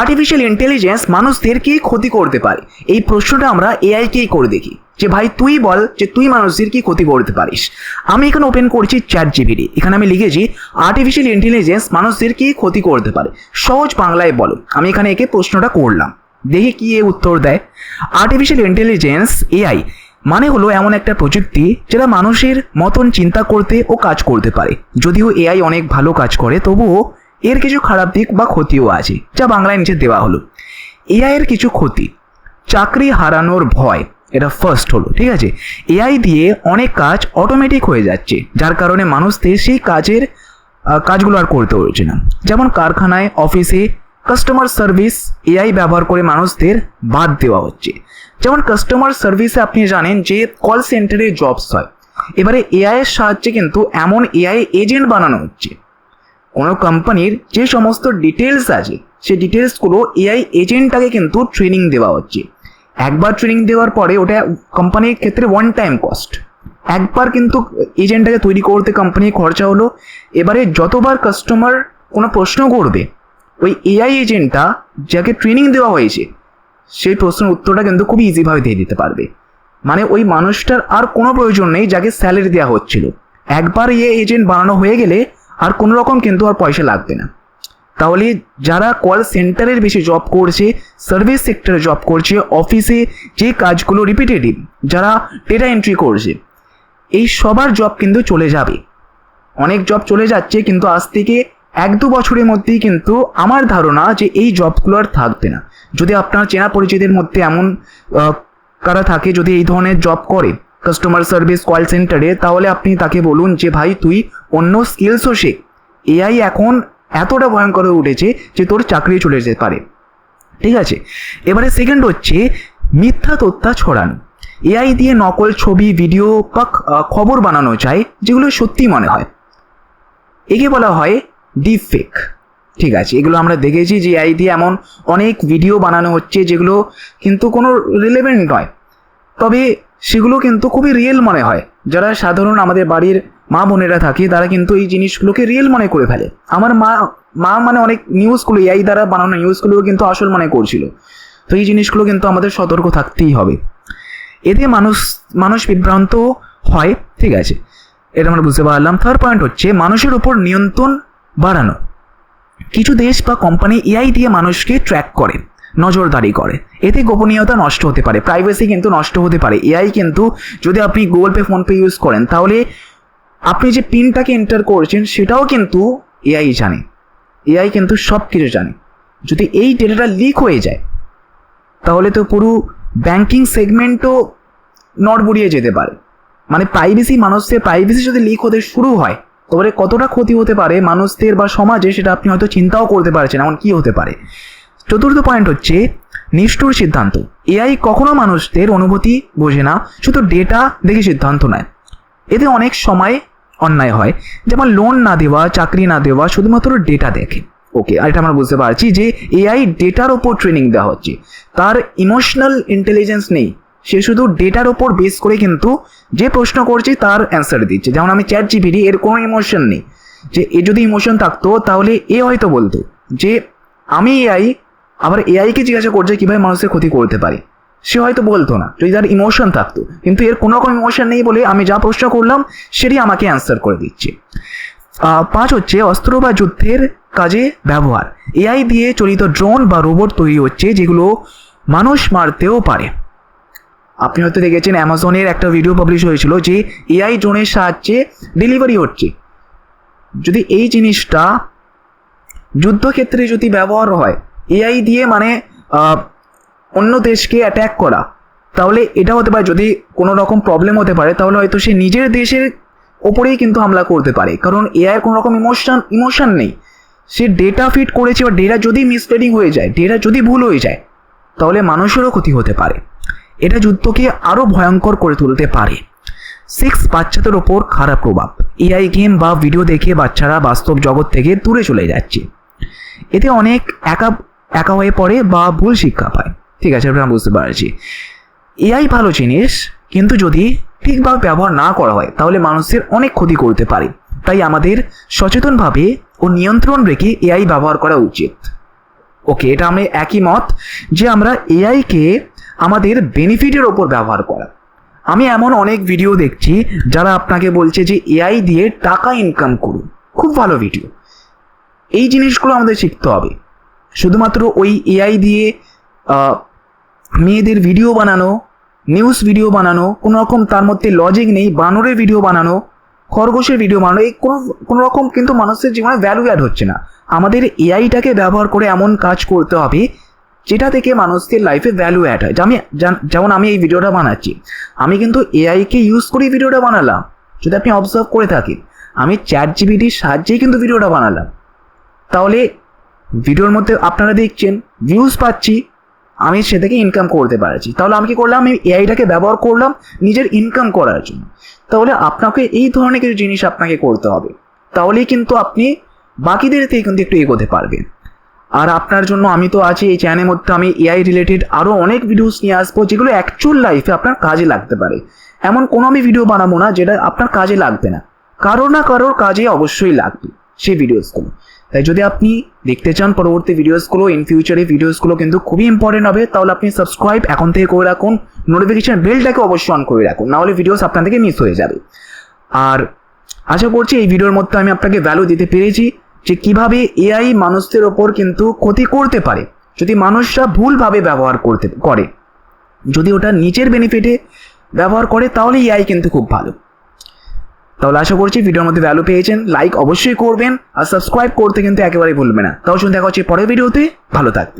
Artificial intelligence মানুষদের কি ক্ষতি করতে পারে। এই প্রশ্নটা আমরা এআইকেই করে দেখি। যে ভাই, তুই বল যে তুই মানুষদের কি ক্ষতি করতে পারিস। আমি এখানে ওপেন করছি চ্যাট জিবিডি এখানে আমি লিখেছি আর্টিফিশিয়াল ইন্টেলিজেন্স মানুষদের কি ক্ষতি করতে পারে। সহজ বাংলায় বলো আমি এখানে একে প্রশ্নটা করলাম। দেখি কি এ উত্তর দেয়। আর্টিফিশিয়াল ইন্টেলিজেন্স এআই মানে হলো এমন একটা প্রযুক্তি যেটা মানুষের মতন চিন্তা করতে ও কাজ করতে পারে। যদিও এআই অনেক ভালো কাজ করে, তবুও এর কিছু খারাপ দিক বা ক্ষতিও আছে, যা বাংলায় নিচে দেওয়া হলো। এআই এর কিছু ক্ষতি। চাকরি হারানোর ভয়, এটা ফার্স্ট হলো, ঠিক আছে? এআই দিয়ে অনেক কাজ অটোমেটিক হয়ে যাচ্ছে, যার কারণে মানুষদের সেই কাজের কাজগুলো আর করতে হচ্ছে না। যেমন কারখানায়, অফিসে কাস্টমার সার্ভিস এআই ব্যবহার করে মানুষদের বাদ দেওয়া হচ্ছে। যেমন কাস্টমার সার্ভিসে আপনি জানেন যে কল সেন্টারে জবস হয়। এবারে এআই এর সাহায্যে কিন্তু এমন এআই এজেন্ট বানানো হচ্ছে। কোনো কোম্পানির যে সমস্ত ডিটেলস আছে সেই ডিটেলসগুলো এআই এজেন্টটাকে কিন্তু ট্রেনিং দেওয়া হচ্ছে। একবার ট্রেনিং দেওয়ার পরে ওটা কোম্পানির ক্ষেত্রে ওয়ান টাইম কস্ট একবার কিন্তু এজেন্টটাকে তৈরি করতে কোম্পানির খরচা হলো। এবারে যতবার কাস্টমার কোনো প্রশ্ন করবে, ওই এআই এজেন্টটা যাকে ট্রেনিং দেওয়া হয়েছে, সেই প্রশ্নের উত্তরটা কিন্তু খুবই ইজিভাবে দিয়ে দিতে পারবে। মানে ওই মানুষটার আর কোনো প্রয়োজন নেই যাকে স্যালারি দেওয়া হচ্ছিল। একবার ইয়ে এজেন্ট বানানো হয়ে গেলে আর কোনো রকম কিন্তু আর পয়সা লাগবে না। তাহলে যারা কল সেন্টারের বেশি জব করছে সার্ভিস সেক্টরে জব করছে অফিসে যে কাজগুলো রিপিটেটিভ যারা ডেটা এন্ট্রি করছে, এই সবার জব কিন্তু চলে যাবে। অনেক জব চলে যাচ্ছে কিন্তু আজ থেকে এক দু বছরের মধ্যেই কিন্তু আমার ধারণা যে এই জবগুলো আর থাকবে না। যদি আপনার চেনা পরিচিতের মধ্যে এমন কারা থাকে যদি এই ধরনের জব করে কাস্টমার সার্ভিস কল সেন্টারে তাহলে আপনি তাকে বলুন যে, ভাই, তুই অন্য স্কিলসও শেখ। এআই এখন এতটা ভয়ঙ্কর হয়ে উঠেছে যে, তোর চাকরি চলে যেতে পারে। ঠিক আছে? এবারে সেকেন্ড হচ্ছে, মিথ্যা তথ্য ছড়ানো। এআই দিয়ে নকল ছবি ভিডিও বা খবর বানানো যায়, যেগুলো সত্যি মনে হয়। একে বলা হয় ডিপ ফেক ঠিক আছে? এগুলো আমরা দেখেছি যে এআই দিয়ে এমন অনেক ভিডিও বানানো হচ্ছে, যেগুলো কিন্তু কোনো রিলেভেন্ট নয়। তবে সেগুলো কিন্তু খুবই রিয়েল মনে হয়। যারা সাধারণ আমাদের বাড়ির মা বোনেরা থাকে, তারা কিন্তু এই জিনিসগুলোকে রিয়েল মনে করে ফেলে। আমার মা মা মানে অনেক নিউজগুলো এআই দ্বারা বানানো নিউজগুলো কিন্তু আসল মনে করছিল। তো এই জিনিসগুলো কিন্তু আমাদের সতর্ক থাকতেই হবে। এতে মানুষ মানুষ বিভ্রান্ত হয়, ঠিক আছে? এটা আমরা বুঝতে পারলাম। থার্ড পয়েন্ট হচ্ছে, মানুষের উপর নিয়ন্ত্রণ বাড়ানো। কিছু দেশ বা কোম্পানি এআই দিয়ে মানুষকে ট্র্যাক করে। নজরদারি করে। এতে গোপনীয়তা নষ্ট হতে পারে প্রাইভেসি কিন্তু নষ্ট হতে পারে। এআই কিন্তু যদি আপনি গুগল পে ফোনপে ইউজ করেন, তাহলে আপনি যে পিনটাকে এন্টার করছেন, সেটাও কিন্তু এআই জানে। এআই কিন্তু সব কিছু জানে। যদি এই ডেটাটা লিক হয়ে যায়, তাহলে তো পুরো ব্যাংকিং সেগমেন্টও নড়বড়িয়ে যেতে পারে। মানে প্রাইভেসি মানুষের প্রাইভেসি যদি লিক হতে শুরু হয় তাহলে কতটা ক্ষতি হতে পারে মানুষদের বা সমাজে, সেটা আপনি হয়তো চিন্তাও করতে পারছেন এমন কি হতে পারে। চতুর্থ পয়েন্ট হচ্ছে নিষ্ঠুর সিদ্ধান্ত। এআই কখনো মানুষদের অনুভূতি বোঝে না, শুধু ডেটা দেখে সিদ্ধান্ত নেয়। এতে অনেক সময় অন্যায় হয়। যেমন লোন না দেওয়া, চাকরি না দেওয়া, শুধুমাত্র ডেটা দেখে। ওকে আর এটা আমরা বুঝতে পারছি যে এআই ডেটার ওপর ট্রেনিং দেওয়া হচ্ছে। তার ইমোশনাল ইন্টেলিজেন্স নেই। সে শুধু ডেটার ওপর বেস করে কিন্তু যে প্রশ্ন করছে তার অ্যান্সার দিচ্ছে। যেমন আমি চ্যাট জিপিটি এর কোনো ইমোশন নেই। যে এ যদি ইমোশন থাকতো, তাহলে এ হয়তো বলতো যে আমি এআই আবার এআইকে জিজ্ঞাসা করছে কীভাবে মানুষের ক্ষতি করতে পারে। সে হয়তো বলতো না, যদি তার ইমোশন থাকতো। কিন্তু এর কোনো রকম ইমোশন নেই বলে আমি যা প্রশ্ন করলাম, সেটি আমাকে অ্যান্সার করে দিচ্ছে। পাঁচ হচ্ছে, অস্ত্র বা যুদ্ধের কাজে ব্যবহার। এআই দিয়ে চলিত ড্রোন বা রোবট তৈরি হচ্ছে, যেগুলো মানুষ মারতেও পারে। আপনি হয়তো দেখেছেন অ্যামাজনের একটা ভিডিও পাবলিশ হয়েছিল যে এআই ড্রোনের সাহায্যে ডেলিভারি হচ্ছে। যদি এই জিনিসটা যুদ্ধক্ষেত্রে যদি ব্যবহার হয় এআই দিয়ে মানে অন্য দেশকে অ্যাট্যাক করা। তাহলে এটা হতে পারে, যদি কোনো রকম প্রবলেম হতে পারে, তাহলে হয়তো সে নিজের দেশের ওপরেই কিন্তু হামলা করতে পারে। কারণ এআই কোনো রকম ইমোশন ইমোশন নেই। সে ডেটা ফিট করেছে বা ডেটা যদি মিসলিডিং হয়ে যায় ডেটা যদি ভুল হয়ে যায়, তাহলে মানুষেরও ক্ষতি হতে পারে। এটা যুদ্ধকে আরও ভয়ঙ্কর করে তুলতে পারে। সিক্স বাচ্চাদের ওপর খারাপ প্রভাব। এআই গেম বা ভিডিও দেখে বাচ্চারা বাস্তব জগৎ থেকে দূরে চলে যাচ্ছে। এতে অনেক একা একা হয়ে পড়ে বা ভুল শিক্ষা পায়। ঠিক আছে আমরা বুঝতে পারছি। এআই ভালো জিনিস, কিন্তু যদি ঠিকভাবে ব্যবহার না করা হয়, তাহলে মানুষের অনেক ক্ষতি করতে পারে। তাই আমাদের সচেতনভাবে ও নিয়ন্ত্রণ রেখে এআই ব্যবহার করা উচিত। ওকে, এটা আমি একই মত যে আমরা এআইকে আমাদের বেনিফিটের ওপর ব্যবহার করা। আমি এমন অনেক ভিডিও দেখছি যারা আপনাকে বলছে যে এআই দিয়ে টাকা ইনকাম করুন। খুব ভালো ভিডিও এই জিনিসগুলো আমাদের শিখতে হবে। শুধুমাত্র ওই এআই দিয়ে মেয়েদের ভিডিও বানানো নিউজ ভিডিও বানানো, কোনো রকম তার মধ্যে লজিক নেই, বানরের ভিডিও বানানো, খরগোশের ভিডিও বানানো, এই কোনো কোনো রকম কিন্তু মানুষের জীবনে ভ্যালু অ্যাড হচ্ছে না। আমাদের এআইটাকে ব্যবহার করে এমন কাজ করতে হবে, যেটা থেকে মানুষদের লাইফে ভ্যালু অ্যাড হয়। আমি যেমন আমি এই ভিডিওটা বানাচ্ছি। আমি কিন্তু এআইকে ইউজ করেই ভিডিওটা বানালাম। যদি আপনি অবজার্ভ করে থাকেন, আমি চ্যাট জিবিটির সাহায্যেই কিন্তু ভিডিওটা বানালাম। তাহলে ভিডিওর মধ্যে আপনারা দেখছেন ভিউজ পাচ্ছি, আমি সে থেকে ইনকাম করতে পারছি। তাহলে আমি কি করলাম? আমি এআইটাকে ব্যবহার করলাম নিজের ইনকাম করার জন্য। তাহলে আপনাকে এই ধরনের কিছু জিনিস আপনাকে করতে হবে। তাহলেই কিন্তু আপনি বাকিদের থেকে কিন্তু একটু এগোতে পারবেন। আর আপনার জন্য আমি তো আছি এই চ্যানেলের মধ্যে, আমি এআই রিলেটেড আরও অনেক ভিডিওস নিয়ে আসব, যেগুলো অ্যাকচুয়াল লাইফে আপনার কাজে লাগতে পারে। এমন কোনো আমি ভিডিও বানাবো না, যেটা আপনার কাজে লাগবে না। কারও না কারোর কাজে অবশ্যই লাগবে সেই ভিডিওসগুলো তাই যদি আপনি দেখতে চান পরবর্তী ভিডিওসগুলো ইন ফিউচারে ভিডিওসগুলো কিন্তু খুবই ইম্পর্টেন্ট হবে, তাহলে আপনি সাবস্ক্রাইব এখন থেকে করে রাখুন নোটিফিকেশন বেলটাকে অবশ্যই অন করে রাখুন নাহলে ভিডিওস আপনার থেকে মিস হয়ে যাবে। আর আশা করছি এই ভিডিওর মধ্যে আমি আপনাকে ভ্যালু দিতে পেরেছি, যে কীভাবে এআই মানুষদের ওপর কিন্তু ক্ষতি করতে পারে, যদি মানুষরা ভুলভাবে ব্যবহার করতে, করে। যদি ওটা নিজের বেনিফিটে ব্যবহার করে, তাহলে এআই কিন্তু খুব ভালো। তাহলে আশা করছি ভিডিওর মধ্যে ভ্যালু পেয়েছেন। লাইক অবশ্যই করবেন আর সাবস্ক্রাইব করতে কিন্তু একেবারেই ভুলবে না। তাও শুনে দেখা হচ্ছে পরের ভিডিওতে ভালো থাকবে